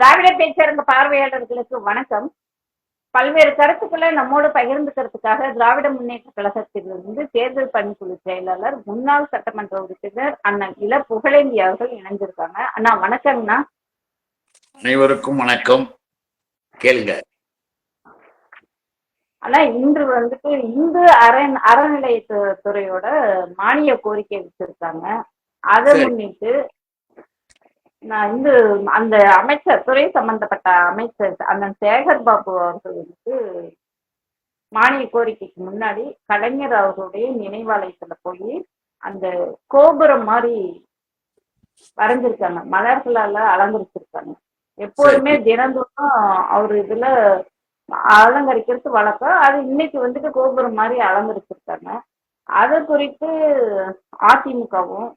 திராவிட பேச்சரங்க பார்வையாளர்களுக்கு வணக்கம். பல்வேறு கருத்துக்களை நம்மோடு பகிர்ந்துக்கிறதுக்காக திராவிட முன்னேற்ற கழகத்திலிருந்து தேர்தல் பணிக்குழு செயலாளர் முன்னாள் சட்டமன்ற உறுப்பினர் அண்ணன் இள புகழேந்தி அவர்கள் இணைஞ்சிருக்காங்க அண்ணா வணக்கம்ண்ணா அனைவருக்கும் வணக்கம். கேளுங்க. ஆனா இன்று வந்துட்டு இந்து அரண் அறநிலையத்து- துறையோட மானிய கோரிக்கை வச்சிருக்காங்க அதை. முன்னிட்டு நான் இந்த அந்த அமைச்சர் துறை சம்பந்தப்பட்ட அமைச்சர் அண்ணன் சேகர் பாபு அவர்கள் வந்துட்டு மானிய கோரிக்கைக்கு முன்னாடி கலைஞர் அவர்களுடைய நினைவாலயத்துல போய் அந்த கோபுரம் மாதிரி வரைஞ்சிருக்காங்க. மலர்களால அலங்கரிச்சிருக்காங்க. எப்போதுமே தினந்தோறும் அவர் இதுல அலங்கரிக்கிறது வழக்கம். அது இன்னைக்கு வந்துட்டு கோபுரம் மாதிரி அலங்கரிச்சிருக்காங்க. அது குறித்து அதிமுகவும்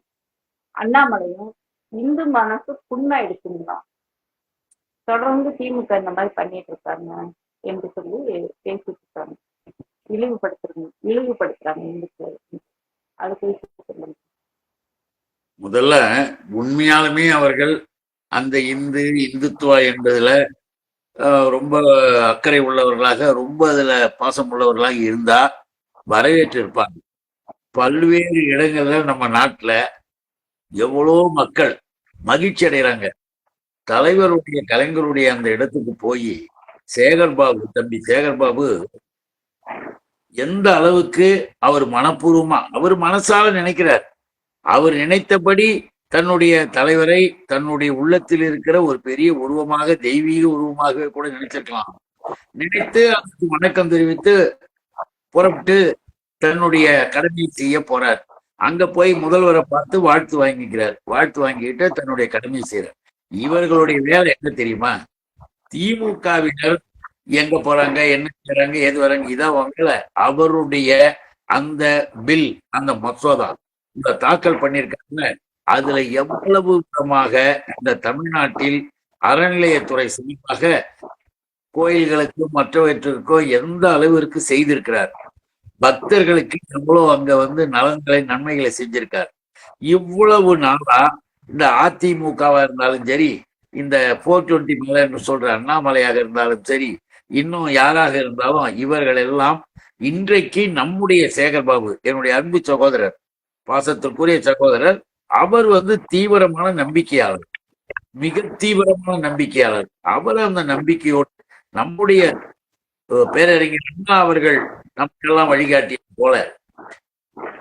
அண்ணாமலையும் இந்து மனசு புண்ணாயிடுச்சுங்களா தொடர்ந்து திமுக இந்த மாதிரி பண்ணிட்டு இருக்காங்க என்று சொல்லி பேசிட்டு இருக்காங்க. இழிவுபடுத்துறாங்க இழிவுபடுத்துறாங்க இந்துக்களை. அது குறித்து முதல்ல உண்மையாலுமே அவர்கள் அந்த இந்து இந்துத்துவா என்பதுல ரொம்ப அக்கறை உள்ளவர்களாக ரொம்ப அதுல பாசம் உள்ளவர்களாக இருந்தா வரவேற்று இருப்பாங்க பல்வேறு இடங்கள்ல நம்ம நாட்டுல எவ்வளோ மக்கள் மகிழ்ச்சி அடைகிறாங்க தலைவருடைய கலைஞருடைய அந்த இடத்துக்கு போய் சேகர் பாபு தம்பி சேகர் பாபு எந்த அளவுக்கு அவர் மனப்பூர்வமா அவர் மனசால நினைக்கிறார். அவர் நினைத்தபடி தன்னுடைய தலைவரை தன்னுடைய உள்ளத்தில் இருக்கிற ஒரு பெரிய உருவமாக தெய்வீக உருவமாக கூட நினைச்சிருக்கலாம். நினைத்து அதுக்கு வணக்கம் தெரிவித்து புறப்பட்டு தன்னுடைய கடமையை செய்ய போறார். அங்க போய் முதல்வரை பார்த்து வாழ்த்து வாங்கிக்கிறார். வாழ்த்து வாங்கிட்டு தன்னுடைய கடமை செய்யறார் இவர்களுடைய வேலை என்ன தெரியுமா? திமுகவினர் எங்க போறாங்க என்ன செய்யறாங்க ஏது வராங்க இதான் அவங்கள அவருடைய அந்த பில் அந்த மசோதா இந்த தாக்கல் பண்ணியிருக்காங்க அதுல எவ்வளவு விதமாக இந்த தமிழ்நாட்டில் அறநிலையத்துறை சார்பாக கோயில்களுக்கு மற்றவற்றிற்கோ எந்த அளவிற்கு செய்திருக்கிறார்? பக்தர்களுக்கு எவ்வளவு அங்க வந்து நலன்களை நன்மைகளை செஞ்சிருக்கார். இவ்வளவு நாளா இந்த அதிமுகவா இருந்தாலும் சரி இந்த போர் டுவெண்ட்டி மேல சொல்ற அண்ணாமலையாக இருந்தாலும் சரி இன்னும் யாராக இருந்தாலும் இவர்கள் எல்லாம் இன்றைக்கு நம்முடைய சேகர்பாபு என்னுடைய அன்பு சகோதரர் பாசத்திற்குரிய சகோதரர் அவர் வந்து தீவிரமான நம்பிக்கையாளர். மிக தீவிரமான நம்பிக்கையாளர். அவர் அந்த நம்பிக்கையோடு நம்முடைய பேரறிஞர் அண்ணா அவர்கள் நமக்கெல்லாம் வழிகாட்டியது போல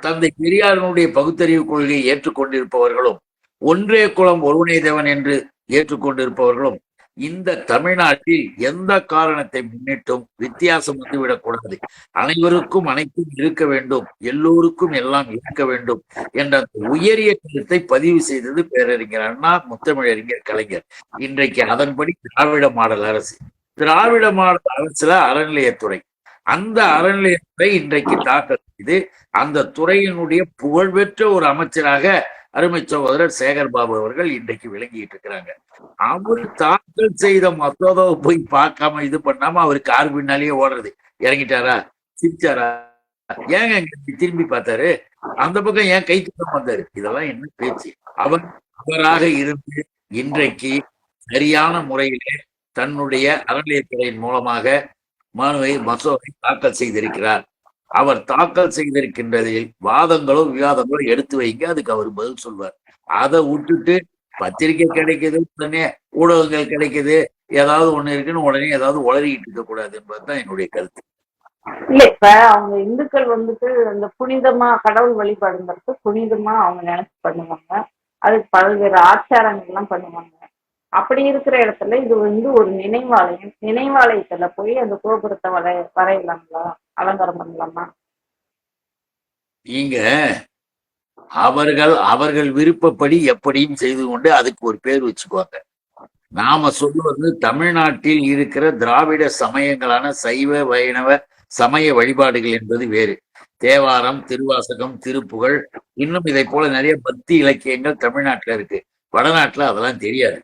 தந்தை பெரியாரினுடைய பகுத்தறிவு கொள்கையை ஏற்றுக்கொண்டிருப்பவர்களும் ஒன்றே குலம் ஒருவனே தேவன் என்று ஏற்றுக்கொண்டிருப்பவர்களும் இந்த தமிழ்நாட்டில் எந்த காரணத்தை முன்னிட்டும் வித்தியாசம் வந்துவிடக்கூடாது. அனைவருக்கும் அனைத்தும் இருக்க வேண்டும் எல்லோருக்கும் எல்லாம் இருக்க வேண்டும் என்ற அந்த உயரிய கருத்தை பதிவு செய்தது பேரறிஞர் அண்ணா முத்தமிழறிஞர் கலைஞர். இன்றைக்கு அதன்படி திராவிட மாடல் அரசு. திராவிட மாடல் அரசுல அறநிலையத்துறை. அந்த அறநிலையத்துறை இன்றைக்கு தாக்கல் செய்து அந்த துறையினுடைய புகழ்பெற்ற ஒரு அமைச்சராக அருமை சகோதரர் சேகர் பாபு அவர்கள் இன்றைக்கு விளங்கிட்டு இருக்கிறாங்க. அவர் தாக்கல் செய்த மசோதாவை போய் பார்க்காம இது பண்ணாம அவர் கார் பின்னாலேயே ஓடுறது. இறங்கிட்டாரா? சிரிச்சாரா? ஏங்க இங்க திரும்பி பார்த்தாரு? அந்த பக்கம் ஏன் கை தூக்கம் வந்தாரு? இதெல்லாம் என்ன பேச்சு? அவர் அவராக இருந்து இன்றைக்கு சரியான முறையிலே தன்னுடைய அறநிலையத்துறையின் மூலமாக மனுவை மசோவை தாக்கல் செய்திருக்கிறார். அவர் தாக்கல் செய்திருக்கின்றதில் வாதங்களோ விவாதங்களோ எடுத்து வைங்க அதுக்கு அவர் பதில் சொல்வார். அதை விட்டுட்டு பத்திரிக்கை கிடைக்குது உடனே ஊடகங்கள் கிடைக்குது ஏதாவது ஒண்ணு இருக்குன்னு உடனே ஏதாவது உளறிக்கிட்டு இருக்க கூடாது என்பதுதான் என்னுடைய கருத்து. இல்ல இப்ப அவங்க இந்துக்கள் வந்துட்டு அந்த புனிதமா கடவுள் வழிபாடுங்கிறது புனிதமா அவங்க நினைச்சு பண்ணுவாங்க. அதுக்கு பல்வேறு ஆச்சாரங்கள் எல்லாம் பண்ணுவாங்க. அப்படி இருக்கிற இடத்துல இது வந்து ஒரு நினைவாலயம். நினைவாலயத்துல போய் அந்த கோபுரத்தை வரை வரையலாங்களா? அலங்காரம் பண்ணலாமா? நீங்க அவர்கள் அவர்கள் விருப்பப்படி எப்படியும் செய்து கொண்டு அதுக்கு ஒரு பேர் வச்சுக்குவாங்க நாம சொல்லுவது தமிழ்நாட்டில் இருக்கிற திராவிட சமயங்களான சைவ வைணவ சமய வழிபாடுகள் என்பது வேறு. தேவாரம் திருவாசகம் திருப்புகழ் இன்னும் இதை போல நிறைய பக்தி இலக்கியங்கள் தமிழ்நாட்டுல இருக்கு. வடநாட்டுல அதெல்லாம் தெரியாது.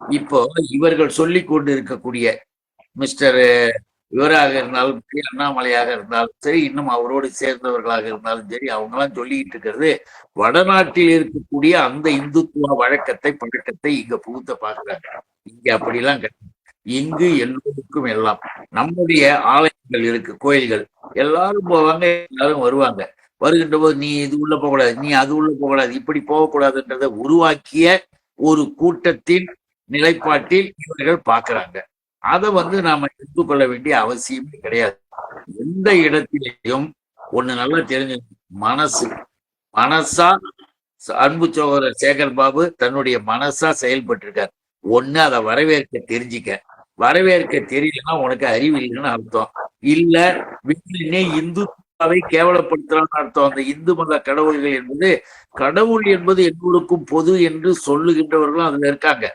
இப்போ இவர்கள் சொல்லி கொண்டு இருக்கக்கூடிய மிஸ்டர் இவராக இருந்தாலும் சரி அண்ணாமலையாக இருந்தாலும் சரி இன்னும் அவரோடு சேர்ந்தவர்களாக இருந்தாலும் சரி அவங்கெல்லாம் சொல்லிட்டு இருக்கிறது வடநாட்டில் இருக்கக்கூடிய அந்த இந்துத்துவ வழக்கத்தை பழக்கத்தை இங்க புகுத்த பாக்குறாங்க இங்க அப்படிலாம் கிடையாது. இங்கு எல்லோருக்கும் எல்லாம் நம்முடைய ஆலயங்கள் இருக்கு கோயில்கள். எல்லாரும் போவாங்க எல்லாரும் வருவாங்க. வருகின்ற போது நீ இது உள்ள போகக்கூடாது நீ அது உள்ள போகக்கூடாது இப்படி போகக்கூடாதுன்றதை உருவாக்கிய ஒரு கூட்டத்தின் நிலைப்பாட்டில் இவர்கள் பார்க்கிறாங்க. அதை வந்து நாம எடுத்துக்கொள்ள வேண்டிய அவசியமே கிடையாது. எந்த இடத்திலேயும் ஒண்ணு நல்லா தெரிஞ்சு மனசு மனசா அன்பு சோகர சேகர் பாபு தன்னுடைய மனசா செயல்பட்டு இருக்கார் ஒண்ணு அதை வரவேற்க தெரிஞ்சுக்க. வரவேற்க தெரியலன்னா உனக்கு அறிவு இல்லைன்னு அர்த்தம். இல்ல வீட்டிலே இந்துவை கேவலப்படுத்துறான்னு அர்த்தம். அந்த இந்து மத கடவுள்கள் என்பது கடவுள் என்பது எல்லோருக்கும் பொது என்று சொல்லுகின்றவர்களும் அதுல இருக்காங்க.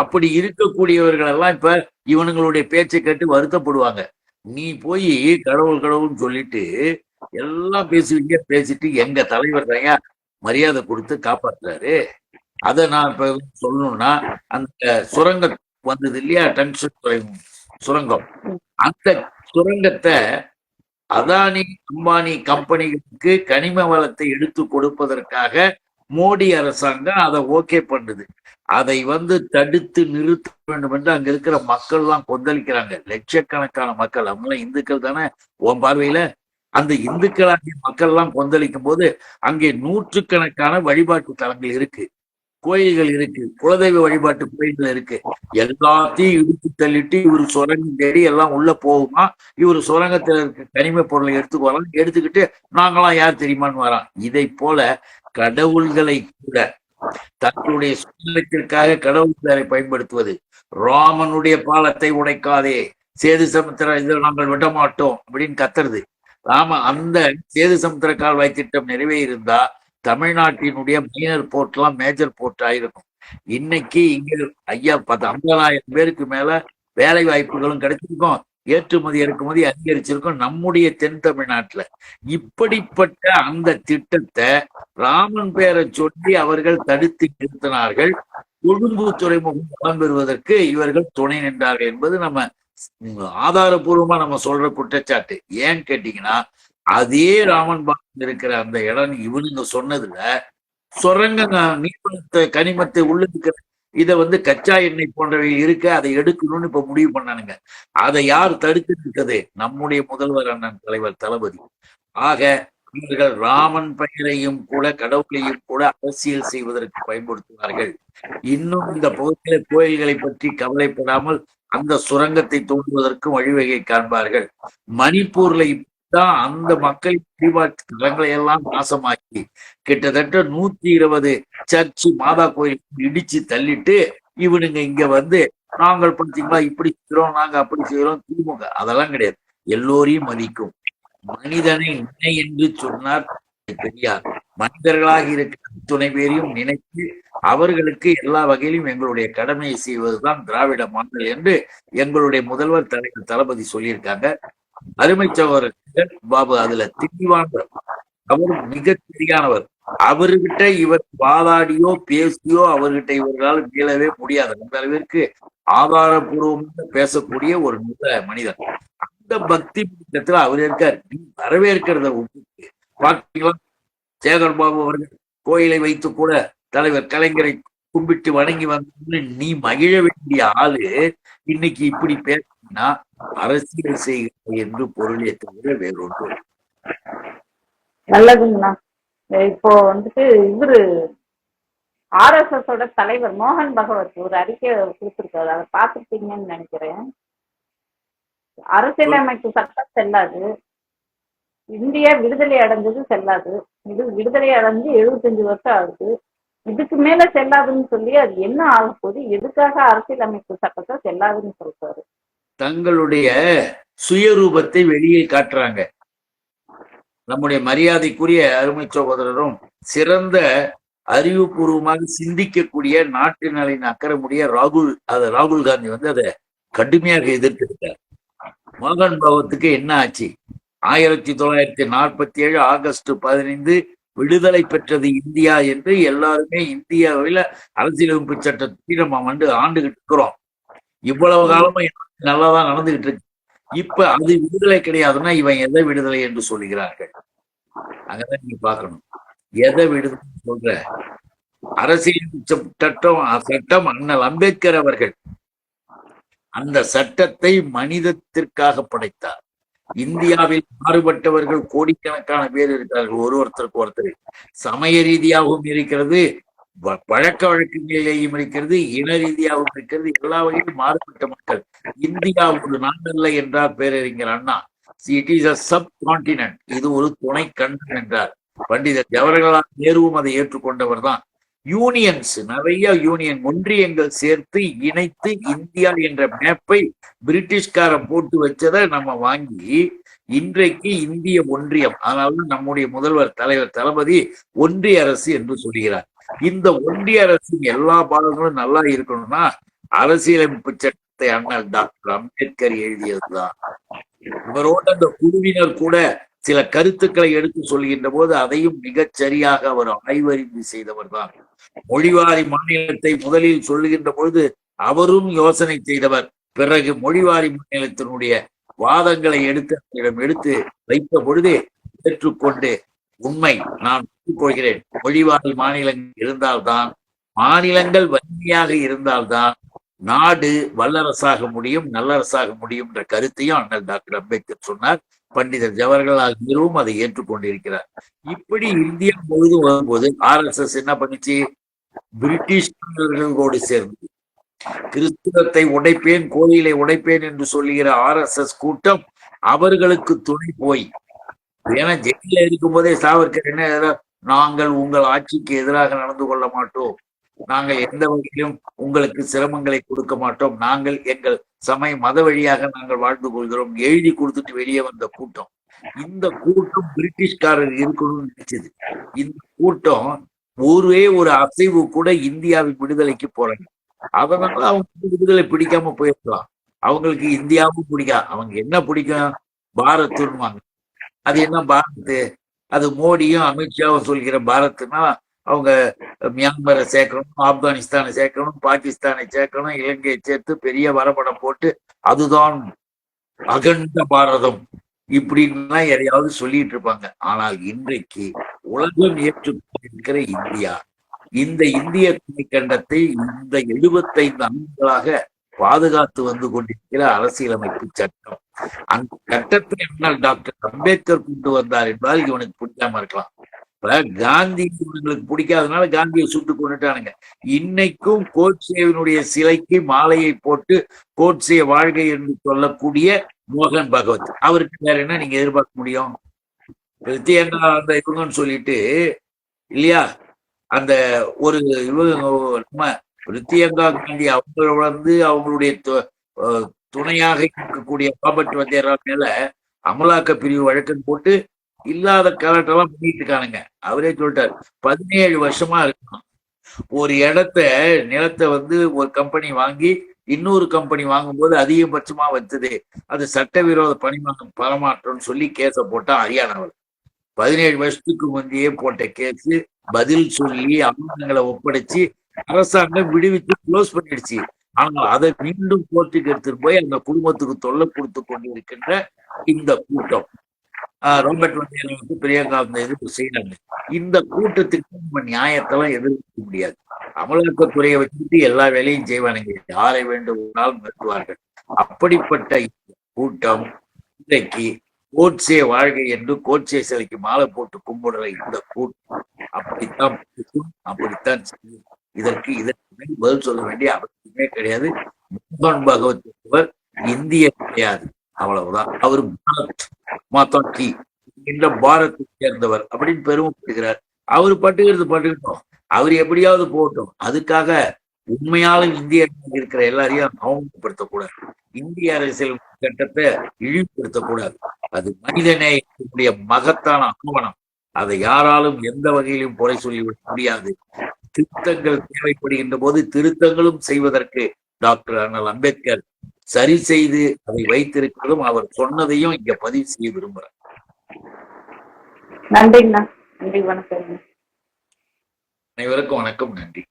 அப்படி இருக்கக்கூடியவர்கள் எல்லாம் இப்ப இவனுங்களுடைய பேச்சை கேட்டு வருத்தப்படுவாங்க. நீ போய் கடவுள் கடவுள்னு சொல்லிட்டு எல்லாம் பேசுவீங்க பேசிட்டு எங்க தலைவர் தாயா மரியாதை கொடுத்து காப்பாத்துறாரு. அதை நான் இப்ப சொல்லணும்னா அந்த சுரங்க வந்தது இல்லையா? டங்ஷன் சுரங்கம். அந்த சுரங்கத்தை அதானி அம்பானி கம்பெனிகளுக்கு கனிம வளத்தை எடுத்து கொடுப்பதற்காக மோடி அரசாங்கம் அதை ஓகே பண்ணுது. அதை வந்து தடுத்து நிறுத்த வேண்டும் என்று அங்க இருக்கிற மக்கள் எல்லாம் கொந்தளிக்கிறாங்க. லட்சக்கணக்கான மக்கள் அவங்களாம் இந்துக்கள் தானே? உன் பார்வையில அந்த இந்துக்களாகிய மக்கள் எல்லாம் கொந்தளிக்கும் போது அங்கே நூற்றுக்கணக்கான வழிபாட்டு தலங்கள் இருக்கு. கோயில்கள் இருக்கு. குலதெய்வ வழிபாட்டு கோயில்கள் இருக்கு. எல்லாத்தையும் இடித்து தள்ளிட்டு இவர் சுரங்கம் தேடி எல்லாம் உள்ள போகுமா? இவர் சுரங்கத்துல இருக்க கனிம பொருளை எடுத்துக்கு வரலாம் எடுத்துக்கிட்டு நாங்களாம் யார் தெரியுமான்னு வரோம் இதை போல கடவுள்களை கூட தங்களுடைய சுயநலத்திற்காக கடவுள்களை பயன்படுத்துவது. ராமனுடைய பாலத்தை உடைக்காதே. சேது சமுத்திர இதில் நாங்கள் விட மாட்டோம் அப்படின்னு கத்துறது. ராம அந்த சேது சமுத்திர கால்வாய் திட்டம் நிறைவேறியிருந்தா தமிழ்நாட்டினுடைய மைனர் போர்ட் எல்லாம் மேஜர் போர்ட் ஆயிருக்கும். இன்னைக்கு இங்க ஐயா பத்து ஐம்பதாயிரம் பேருக்கு மேல வேலை வாய்ப்புகளும் கிடைச்சிருக்கும். ஏற்றுமதி இறக்குமதி அதிகரிச்சிருக்கும் நம்முடைய தென் தமிழ்நாட்டுல. இப்படிப்பட்ட அந்த திட்டத்தை ராமன் பேரை சொல்லி அவர்கள் தடுத்து நிறுத்தினார்கள். கொழும்பு துறைமுகம் பலம் பெறுவதற்கு இவர்கள் துணை நின்றார்கள் என்பது நம்ம ஆதாரபூர்வமா நம்ம சொல்ற குற்றச்சாட்டு. ஏன்னு கேட்டீங்கன்னா அதே ராமன் பாக்கம் இருக்கிற அந்த இடம் இவனுங்க சொன்னதுல சுரங்க நீர்வளத்தை கனிமத்தை உள்ள இதை வந்து கச்சா எண்ணெய் போன்றவை இருக்க அதை எடுக்கணும்னு இப்ப முடிவு பண்ணானுங்க. அதை யார் தடுத்து நிற்கிறது நம்முடைய முதல்வர் அண்ணன் தலைவர் தளபதி. ஆக இவர்கள் ராமன் பெயரையும் கூட கடவுளையும் கூட அரசியல் செய்வதற்கு பயன்படுத்துவார்கள். இன்னும் இந்த பகுதியில கோயில்களை பற்றி கவலைப்படாமல் அந்த சுரங்கத்தை தோண்டுவதற்கும் வழிவகை காண்பார்கள். மணிப்பூர்ல தான் அந்த மக்கள் வழிபாட்டு தலங்களை எல்லாம் நாசமாக்கி கிட்டத்தட்ட நூத்தி இருபது சர்ச்சு மாதா கோயில் இடிச்சு தள்ளிட்டு இவனுங்க இங்க வந்து நாங்கள் பார்த்தீங்களா இப்படி செய்யறோம் நாங்க அப்படி செய்யறோம் திமுக. அதெல்லாம் கிடையாது. எல்லோரையும் மதிக்கும். மனிதனை நினை என்று சொன்னார் பெரியார் மனிதர்களாக இருக்கிற துணை பேரையும் நினைத்து அவர்களுக்கு எல்லா வகையிலும் எங்களுடைய கடமையை செய்வதுதான் திராவிட மாடல் என்று எங்களுடைய முதல்வர் தலைவர் தளபதி சொல்லியிருக்காங்க. அருமை சகோதரர் பாபு அதுல தெளிவானவர். அவர் மிக சரியானவர் அவர்கிட்ட இவர் வாதாடியோ பேசியோ அவர்கிட்ட இவர்களால் மீளவே முடியாது. அந்த அளவிற்கு ஆதாரபூர்வமாக பேசக்கூடிய ஒரு நல்ல மனிதர். அந்த பக்தி பீடத்துல அவர் இருக்கார். நீ வரவேற்கிறத விட்டுட்டு பாத்தீங்களா சேகர் பாபு அவர்கள் கோயிலை வைத்து கூட தலைவர் கலைஞரை கும்பிட்டு வணங்கி வந்து நீ மகிழ வேண்டிய ஆளு இன்னைக்கு இப்படி பேசினா அரசியல் செய்கிற என்று பொருளே தவிர வேறொன்று. நல்லதுங்கண்ணா. இப்போ வந்துட்டு இவரு ஆர்எஸ்எஸ் ஓட தலைவர் மோகன் பகவத் ஒரு அறிக்கை கொடுத்திருக்காரு. அதை பார்த்துருப்பீங்கன்னு நினைக்கிறேன். அரசியலமைப்பு சட்டம் செல்லாது. இந்தியா விடுதலை அடைஞ்சது செல்லாது. இது விடுதலை அடைஞ்சு எழுபத்தஞ்சு வருஷம் ஆகுது. இதுக்கு மேல செல்லாதுன்னு சொல்லி அது என்ன ஆக போகுது? எதுக்காக அரசியலமைப்பு சட்டத்தை செல்லாதுன்னு சொல்றாரு? தங்களுடைய சுயரூபத்தை வெளியே காட்டுறாங்க. நம்முடைய மரியாதைக்குரிய அருமை சகோதரரும் சிறந்த அறிவுபூர்வமாக சிந்திக்கக்கூடிய நாட்டு நலின் அக்கறமுடைய ராகுல் அத ராகுல் காந்தி வந்து அதை கடுமையாக எதிர்த்திருக்கார். மோகன் பாவத்துக்கு என்ன ஆச்சு? ஆயிரத்தி தொள்ளாயிரத்தி நாற்பத்தி ஏழு ஆகஸ்ட் பதினைந்து விடுதலை பெற்றது இந்தியா என்று எல்லாருமே இந்தியாவில் அரசியலமைப்பு சட்டத்தை நம்ம வந்து ஆண்டுகிட்டு இருக்கிறோம். இவ்வளவு காலமா நல்லாதான் நடந்துகிட்டு இருக்கு. இப்ப அது விடுதலை கிடையாதுன்னா இவன் எதை விடுதலை என்று சொல்லுகிறார்கள்? அங்கதான் நீங்க பார்க்கணும். எதை விடுதலை சொல்ற? அரசியல் சட்டம் சட்டம் அண்ணல் அம்பேத்கர் அவர்கள் அந்த சட்டத்தை மனிதத்திற்காக படைத்தார். இந்தியாவில் மாறுபட்டவர்கள் கோடிக்கணக்கான பேர் இருக்கிறார்கள் ஒரு ஒருத்தருக்கு ஒருத்தர். சமய ரீதியாகவும் இருக்கிறது வ- பழக்க வழக்கங்களிலேயும் இருக்கிறது இன ரீதியாகவும் இருக்கிறது எல்லா வகையிலும் மாறுபட்ட மக்கள். இந்தியா ஒரு நாடல்ல என்றார் பேரறிஞர் Anna. It is a subcontinent இது ஒரு துணை கண்டம் என்றார். பண்டிதர் ஜவஹர்லால் நேருவும் அதை ஏற்றுக்கொண்டவர் தான். யூனியன்ஸ் நிறைய யூனியன் ஒன்றியங்கள் சேர்த்து இணைத்து இந்தியா என்ற மேப்பை பிரிட்டிஷ்காரன் போட்டு வச்சதை நம்ம வாங்கி இன்றைக்கு இந்திய ஒன்றியம் அதாவது நம்முடைய முதல்வர் தலைவர் தளபதி ஒன்றிய அரசு என்று சொல்கிறார். இந்த ஒன்றிய அரசின் எல்லா பாகங்களும் நல்லா இருக்கணும்னா அரசியலமைப்பு சட்டத்தை அண்ணல் டாக்டர் அம்பேத்கர் எழுதியதுதான். இவரோட அந்த குழுவினர் கூட சில கருத்துக்களை எடுத்து சொல்கின்ற போது அதையும் மிகச் சரியாக அவர் ஆய்வறிந்து செய்தவர் தான் மொழிவாரி மாநிலத்தை முதலில் சொல்லுகின்ற பொழுது அவரும் யோசனை செய்தவர். பிறகு மொழிவாரி மாநிலத்தினுடைய வாதங்களை எடுத்து அவரிடம் எடுத்து வைத்த பொழுது ஏற்றுக்கொண்டு உண்மை நான் ஒப்புக்கொள்கிறேன். மொழிவாரி மாநிலங்கள் இருந்தால்தான் மாநிலங்கள் வலிமையாக இருந்தால்தான் நாடு வல்லரசாக முடியும் நல்லரசாக முடியும் என்ற கருத்தையும் அண்ணல் டாக்டர் அம்பேத்கர் சொன்னார். பண்டிதர் ஜவஹர்லால் நேருவும் அதை ஏற்றுக்கொண்டிருக்கிறார். இப்படி இந்தியா முழுதும் வரும்போது ஆர் எஸ் எஸ் என்ன பண்ணுச்சு பிரிட்டிஷ்களோடு சேர்ந்து கிறிஸ்துவத்தை உடைப்பேன் கோயிலை உடைப்பேன் என்று சொல்லுகிற ஆர் எஸ் எஸ் கூட்டம் அவர்களுக்கு துணை போய் ஏன்னா ஜெயில இருக்கும் போதே சாவர்கர் என்ன நாங்கள் உங்கள் ஆட்சிக்கு எதிராக நடந்து கொள்ள மாட்டோம். நாங்கள் எந்த வகையிலும் உங்களுக்கு சிரமங்களை கொடுக்க மாட்டோம். நாங்கள் எங்கள் சமய மத வழியாக நாங்கள் வாழ்ந்து கொள்கிறோம். எழுதி கொடுத்துட்டு வெளியே வந்த கூட்டம். இந்த கூட்டம் பிரிட்டிஷ்காரர் இருக்கணும்னு நினைச்சது. இந்த கூட்டம் ஒரே ஒரு அசைவு கூட இந்தியாவின் விடுதலைக்கு போறாங்க அதனால அவங்க விடுதலை பிடிக்காம போயிருக்கலாம். அவங்களுக்கு இந்தியாவும் பிடிக்கா அவங்க என்ன பிடிக்கும்? பாரத்துன்னு அது என்ன பாரத்? அது மோடியும் அமித்ஷாவும் சொல்கிற பாரத்னா அவங்க மியான்மரை சேர்க்கணும் ஆப்கானிஸ்தானை சேர்க்கணும் பாகிஸ்தானை சேர்க்கணும் இலங்கையை சேர்த்து பெரிய வரைபடம் போட்டு அதுதான் அகண்ட பாரதம் இப்படின்லாம் எதையாவது சொல்லிட்டு இருப்பாங்க. ஆனால் இன்றைக்கு உலகம் ஏற்றுக்கொண்டிருக்கிற இந்தியா இந்த இந்திய துணைக்கண்டத்தை இந்த எழுபத்தைந்து ஆண்டுகளாக பாதுகாத்து வந்து கொண்டிருக்கிற அரசியலமைப்பு சட்டம். அந்த சட்டத்தை முன்னால் டாக்டர் அம்பேத்கர் கொண்டு வந்தார் என்றால் இவனுக்கு பிடிக்காம இருக்கலாம். காந்தி இவங்களுக்கு பிடிக்காதனால காந்தியை சுட்டு கொண்டுட்டானுங்க இன்னைக்கும் கோட்சேவினுடைய சிலைக்கு மாலையை போட்டு கோட்சே வாழ்கை என்று சொல்லக்கூடிய மோகன் பகவத். அவருக்கு வேற என்ன நீங்க எதிர்பார்க்க முடியும்? பிரத்யேகா அந்த இவங்கன்னு சொல்லிட்டு இல்லையா? அந்த ஒரு இவங்க நம்ம பிரித்தியங்கா காந்தி அவங்க வந்து அவங்களுடைய து- துணையாக இருக்கக்கூடிய ராபர்ட் வந்தியரா மேல அமலாக்க பிரிவு வழக்கம் போட்டு இல்லாத கலட்டெல்லாம் பண்ணிட்டு இருக்கானுங்க. அவரே சொல்லிட்டாரு பதினேழு வருஷமா இருக்கணும். ஒரு இடத்த நிலத்தை வந்து ஒரு கம்பெனி வாங்கி இன்னொரு கம்பெனி வாங்கும்போது அதிகபட்சமா வச்சது. அது சட்டவிரோத பணிமாற்றம் பரமாற்றம்னு சொல்லி கேஸ போட்டா ஹரியானாவில் பதினேழு வருஷத்துக்கு முந்தையே போட்ட கேஸ் பதில் சொல்லி ஆவணங்களை ஒப்படைச்சு அரசாங்கம் விடுவித்து க்ளோஸ் பண்ணிடுச்சு. ஆனால் அதை மீண்டும் கோர்ட்டுக்கு எடுத்துட்டு போய் அந்த குடும்பத்துக்கு தொல்லை கொடுத்து கொண்டிருக்கின்ற இந்த கூட்டம். ராபர்ட் வந்தேரா வந்து பிரியங்கா அந்த எதிர்ப்பு செய்யறாங்க இந்த கூட்டத்துக்கு நம்ம நியாயத்தெல்லாம் எதிர்க்க முடியாது. அமலாக்கத்துறையை வச்சுட்டு எல்லா வேலையும் செய்வானுங்க. யாரை வேண்டுமானால் நிறுத்துவார்கள் அப்படிப்பட்ட கூட்டம் இன்றைக்கு கோட்சே வாழ்கை என்று கோட்சே சிலைக்கு மாலை போட்டு கும்பிடுற இந்த கூட்டம். அப்படித்தான் அப்படித்தான் இதற்கு இதற்கு மேல் பதில் சொல்ல வேண்டிய அவசியமே கிடையாது. மோகன் பகவத் என்பவர் இந்திய கிடையாது. அவ்வளவுதான். அவர் பாரத் மாதா கி இந்த பாரத்தை சேர்ந்தவர் அப்படின்னு பெருமைப்படுகிறார் அவர் பட்டுக்கிறது பட்டுக்கிட்டோம் அவர் எப்படியாவது போகட்டும். அதுக்காக உண்மையாலும் இந்திய இருக்கிற எல்லாரையும் அவமானப்படுத்தக்கூடாது. இந்திய அரசியல் சட்டத்தை இழிவுபடுத்தக்கூடாது. அது மனிதநேயத்தினுடைய மகத்தான ஆவணம். அதை யாராலும் எந்த வகையிலும் குறை சொல்லிவிட முடியாது. திருத்தங்கள் தேவைப்படுகின்ற போது திருத்தங்களும் செய்வதற்கு டாக்டர் அண்ணல் அம்பேத்கர் சரி செய்து அதை வைத்திருக்கிறதும் அவர் சொன்னதையும் இங்க பதிவு செய்ய விரும்புறேன் நன்றிங்கண்ணா. நன்றி வணக்கம் அனைவருக்கும் வணக்கம் நன்றி.